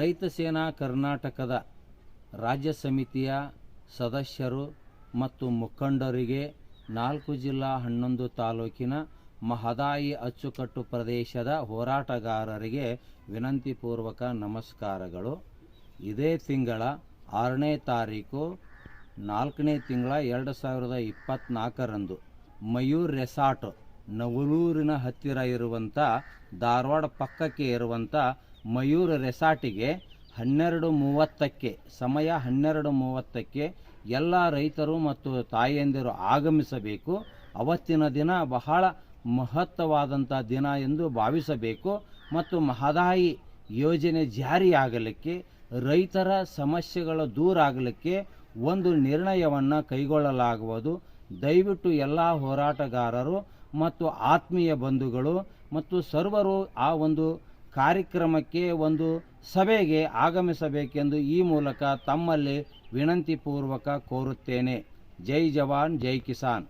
ರೈತ ಸೇನಾ ಕರ್ನಾಟಕದ ರಾಜ್ಯ ಸಮಿತಿಯ ಸದಸ್ಯರು ಮತ್ತು ಮುಖಂಡರಿಗೆ ನಾಲ್ಕು ಜಿಲ್ಲಾ ಹನ್ನೊಂದು ತಾಲೂಕಿನ ಮಹದಾಯಿ ಅಚ್ಚುಕಟ್ಟು ಪ್ರದೇಶದ ಹೋರಾಟಗಾರರಿಗೆ ವಿನಂತಿಪೂರ್ವಕ ನಮಸ್ಕಾರಗಳು. ಇದೇ ತಿಂಗಳ ಆರನೇ ತಾರೀಕು ನಾಲ್ಕನೇ ತಿಂಗಳ ಎರಡು ಸಾವಿರದ ಇಪ್ಪತ್ತ್ನಾಲ್ಕರಂದು ಮಯೂರ್ ರೆಸಾರ್ಟ್, ನವಲೂರಿನ ಹತ್ತಿರ ಇರುವಂಥ ಧಾರವಾಡ ಪಕ್ಕಕ್ಕೆ ಇರುವಂಥ ಮಯೂರ್ ರೆಸಾರ್ಟಿಗೆ ಹನ್ನೆರಡು ಮೂವತ್ತಕ್ಕೆ, ಸಮಯ ಹನ್ನೆರಡು ಮೂವತ್ತಕ್ಕೆ ಎಲ್ಲ ರೈತರು ಮತ್ತು ತಾಯಂದಿರು ಆಗಮಿಸಬೇಕು. ಅವತ್ತಿನ ದಿನ ಬಹಳ ಮಹತ್ವವಾದಂಥ ದಿನ ಎಂದು ಭಾವಿಸಬೇಕು. ಮತ್ತು ಮಹದಾಯಿ ಯೋಜನೆ ಜಾರಿಯಾಗಲಿಕ್ಕೆ, ರೈತರ ಸಮಸ್ಯೆಗಳು ದೂರ ಆಗಲಿಕ್ಕೆ ಒಂದು ನಿರ್ಣಯವನ್ನು ಕೈಗೊಳ್ಳಲಾಗುವುದು. ದಯವಿಟ್ಟು ಎಲ್ಲ ಹೋರಾಟಗಾರರು ಮತ್ತು ಆತ್ಮೀಯ ಬಂಧುಗಳು ಮತ್ತು ಸರ್ವರು ಆ ಒಂದು ಕಾರ್ಯಕ್ರಮಕ್ಕೆ ಒಂದು ಸಭೆಗೆ ಆಗಮಿಸಬೇಕೆಂದು ಈ ಮೂಲಕ ತಮ್ಮಲ್ಲಿ ವಿನಂತಿಪೂರ್ವಕ ಕೋರುತ್ತೇನೆ. ಜೈ ಜವಾನ್ ಜೈ ಕಿಸಾನ್.